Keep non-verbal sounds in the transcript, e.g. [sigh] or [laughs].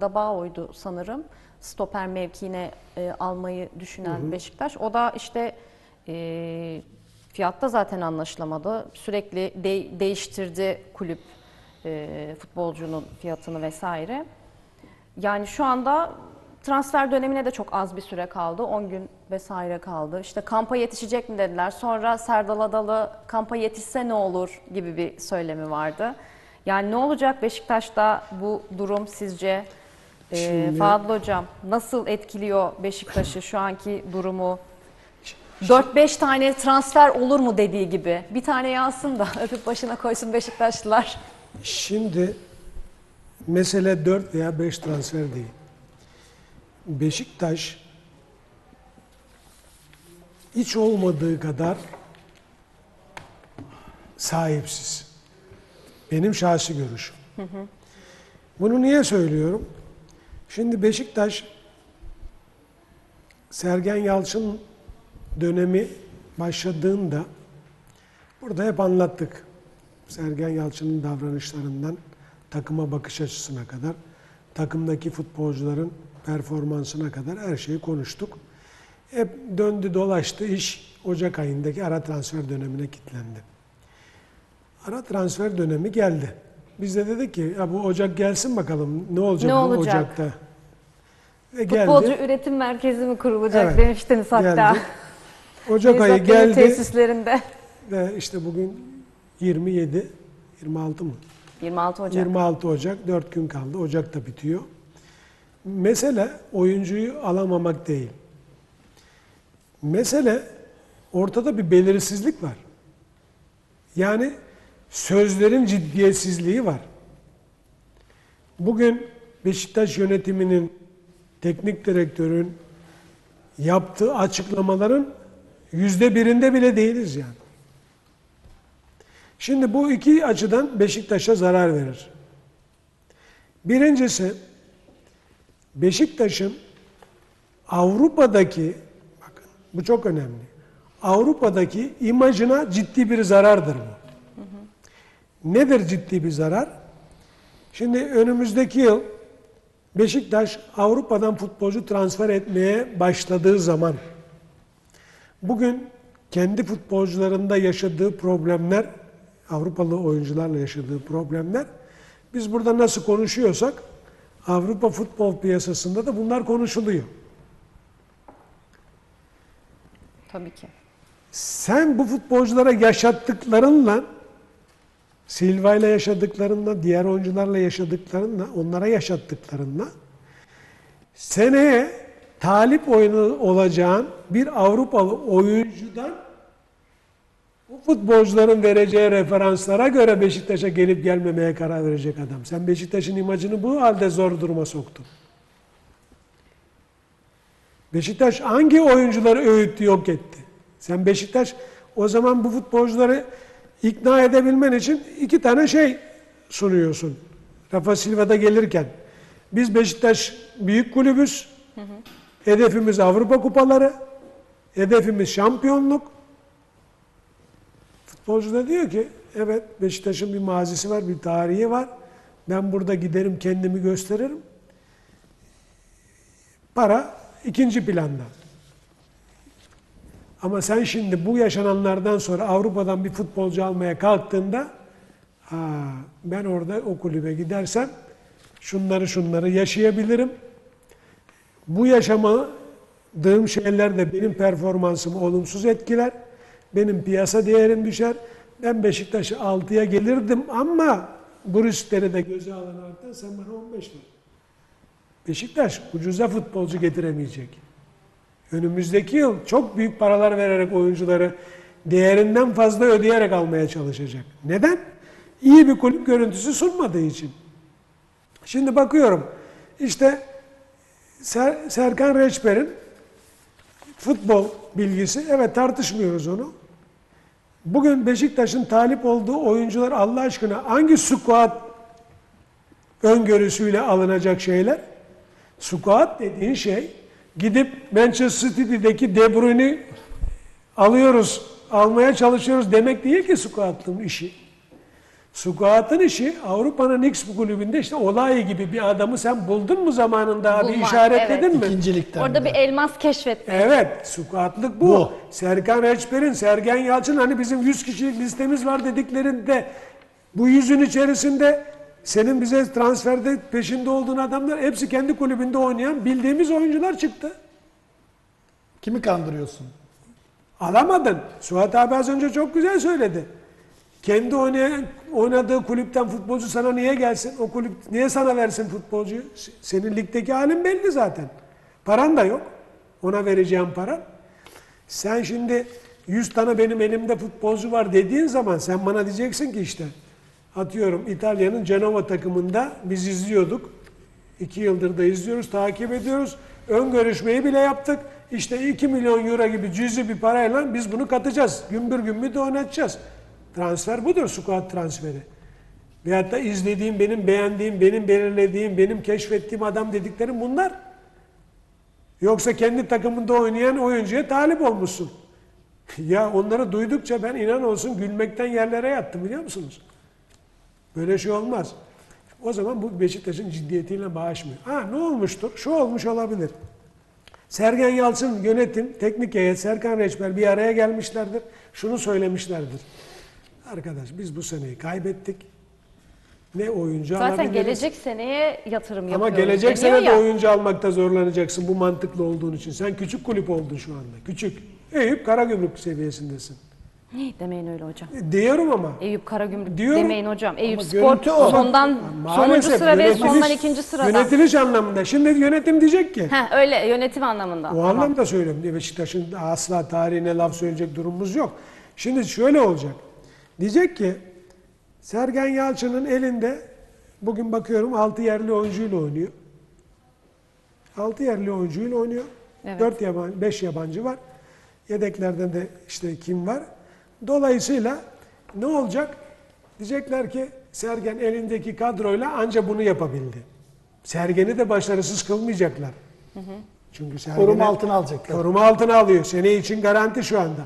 Agdabao'ydu sanırım. Stoper mevkiine e, almayı düşünen Beşiktaş. O da işte e, fiyatta zaten anlaşılamadı. Sürekli de- değiştirdi kulüp e, futbolcunun fiyatını vesaire. Yani şu anda transfer dönemine de çok az bir süre kaldı. 10 gün vesaire kaldı. İşte kampa yetişecek mi dediler. Sonra Serdal Adalı kampa yetişse ne olur gibi bir söylemi vardı. Yani ne olacak Beşiktaş'ta bu durum sizce? Ee, Şimdi- Fadıl Hocam nasıl etkiliyor Beşiktaş'ı şu anki durumu? 4-5 tane transfer olur mu dediği gibi. Bir tane yazsın da [laughs] öpüp başına koysun Beşiktaşlılar. Şimdi mesele 4 veya 5 transfer değil. Beşiktaş hiç olmadığı kadar sahipsiz. Benim şahsi görüşüm. Bunu niye söylüyorum? Şimdi Beşiktaş Sergen Yalçın dönemi başladığında burada hep anlattık. Sergen Yalçın'ın davranışlarından takıma bakış açısına kadar, takımdaki futbolcuların performansına kadar her şeyi konuştuk. Hep döndü dolaştı iş Ocak ayındaki ara transfer dönemine kilitlendi. Ara transfer dönemi geldi. Biz de dedik ki ya bu Ocak gelsin bakalım ne olacak Ne bu olacak? Ocak'ta. Ve geldi. Futbolcu üretim merkezi mi kurulacak Evet, demiştiniz hatta. geldi. [laughs] Ocak ayı geldi tesislerinde. ve işte bugün 27, 26 mı? 26 Ocak. 26 Ocak, 4 gün kaldı. Ocak da bitiyor. Mesele oyuncuyu alamamak değil. Mesele ortada bir belirsizlik var. Yani sözlerin ciddiyetsizliği var. Bugün Beşiktaş yönetiminin, teknik direktörün yaptığı açıklamaların yüzde birinde bile değiliz yani. Şimdi bu iki açıdan Beşiktaş'a zarar verir. Birincisi Beşiktaş'ın Avrupa'daki bakın bu çok önemli. Avrupa'daki imajına ciddi bir zarardır bu. Nedir ciddi bir zarar? Şimdi önümüzdeki yıl Beşiktaş Avrupa'dan futbolcu transfer etmeye başladığı zaman bugün kendi futbolcularında yaşadığı problemler, Avrupalı oyuncularla yaşadığı problemler, biz burada nasıl konuşuyorsak Avrupa futbol piyasasında da bunlar konuşuluyor. Tabii ki. Sen bu futbolculara yaşattıklarınla, Silva ile yaşadıklarınla, diğer oyuncularla yaşadıklarınla, onlara yaşattıklarınla, seneye talip oyunu olacağın bir Avrupalı oyuncudan bu futbolcuların vereceği referanslara göre Beşiktaş'a gelip gelmemeye karar verecek adam. Sen Beşiktaş'ın imajını bu halde zor duruma soktun. Beşiktaş hangi oyuncuları öğüttü yok etti? Sen Beşiktaş o zaman bu futbolcuları ikna edebilmen için iki tane şey sunuyorsun. Rafa Silva'da gelirken. Biz Beşiktaş büyük kulübüz. Hedefimiz Avrupa kupaları. Hedefimiz şampiyonluk. Futbolcu da diyor ki evet Beşiktaş'ın bir mazisi var, bir tarihi var. Ben burada giderim kendimi gösteririm. Para ikinci planda. Ama sen şimdi bu yaşananlardan sonra Avrupa'dan bir futbolcu almaya kalktığında ha, ben orada o kulübe gidersem şunları şunları yaşayabilirim. Bu yaşamadığım şeyler de benim performansımı olumsuz etkiler. Benim piyasa değerim düşer. Ben Beşiktaş'ı 6'ya gelirdim ama bu riskleri de göze alan sen bana 15 ver. Beşiktaş ucuza futbolcu getiremeyecek. Önümüzdeki yıl çok büyük paralar vererek oyuncuları değerinden fazla ödeyerek almaya çalışacak. Neden? İyi bir kulüp görüntüsü sunmadığı için. Şimdi bakıyorum işte Ser- Serkan Reçber'in futbol bilgisi evet tartışmıyoruz onu. Bugün Beşiktaş'ın talip olduğu oyuncular Allah aşkına hangi squad öngörüsüyle alınacak şeyler? Squad dediğin şey gidip Manchester City'deki De Bruyne'i alıyoruz, almaya çalışıyoruz demek değil ki squad'ın işi. Squat'ın işi Avrupa'nın X kulübünde işte olay gibi bir adamı sen buldun mu zamanında abi Bulmak, işaretledin evet. mi? İkincilikten. Orada de. bir elmas keşfetmek. Evet, squatlık bu. Bu. Serkan Reçber'in, Sergen Yalçın hani bizim 100 kişilik listemiz var dediklerinde bu yüzün içerisinde senin bize transferde peşinde olduğun adamlar hepsi kendi kulübünde oynayan bildiğimiz oyuncular çıktı. Kimi kandırıyorsun? Alamadın. Suat abi az önce çok güzel söyledi. Kendi oynayan, oynadığı kulüpten futbolcu sana niye gelsin? O kulüp niye sana versin futbolcuyu? Senin ligdeki halin belli zaten. Paran da yok. Ona vereceğim para. Sen şimdi 100 tane benim elimde futbolcu var dediğin zaman sen bana diyeceksin ki işte atıyorum İtalya'nın Genova takımında biz izliyorduk. İki yıldır da izliyoruz, takip ediyoruz. Ön görüşmeyi bile yaptık. İşte 2 milyon euro gibi cüzi bir parayla biz bunu katacağız. Gümbür gümbür de oynatacağız. Transfer budur, squad transferi. Veyahut da izlediğim, benim beğendiğim, benim belirlediğim, benim keşfettiğim adam dediklerim bunlar. Yoksa kendi takımında oynayan oyuncuya talip olmuşsun. [laughs] ya onları duydukça ben inan olsun gülmekten yerlere yattım biliyor musunuz? Böyle şey olmaz. O zaman bu Beşiktaş'ın ciddiyetiyle bağışmıyor. Ha ne olmuştur? Şu olmuş olabilir. Sergen Yalçın yönetim, teknik heyet, Serkan Reçber bir araya gelmişlerdir. Şunu söylemişlerdir. Arkadaş biz bu seneyi kaybettik. Ne oyuncu Zaten alabiliriz. gelecek seneye yatırım Ama yapıyoruz. gelecek deniyor sene de oyuncu almakta zorlanacaksın bu mantıklı olduğun için. Sen küçük kulüp oldun şu anda. Küçük. Eyüp Karagümrük seviyesindesin. Demeyin öyle hocam. E, Diyorum ama. Eyüp Karagümrük Diyorum. demeyin hocam. Eyüp Spor sondan sonuncu sıra ve sondan ikinci sırada. Yönetiliş anlamında. Şimdi yönetim diyecek ki. Heh, öyle yönetim anlamında. O Tamam. anlamda söylüyorum. Beşiktaş'ın asla tarihine laf söyleyecek durumumuz yok. Şimdi şöyle olacak. Diyecek ki Sergen Yalçın'ın elinde bugün bakıyorum 6 yerli oyuncuyla oynuyor. 6 yerli oyuncuyla oynuyor. Evet. 4 yabancı, 5 yabancı var. Yedeklerden de işte kim var? Dolayısıyla ne olacak? Diyecekler ki Sergen elindeki kadroyla anca bunu yapabildi. Sergen'i de başarısız kılmayacaklar. Çünkü Sergen'e- Koruma altına alacaklar. Koruma altına alıyor. Sene için garanti şu anda.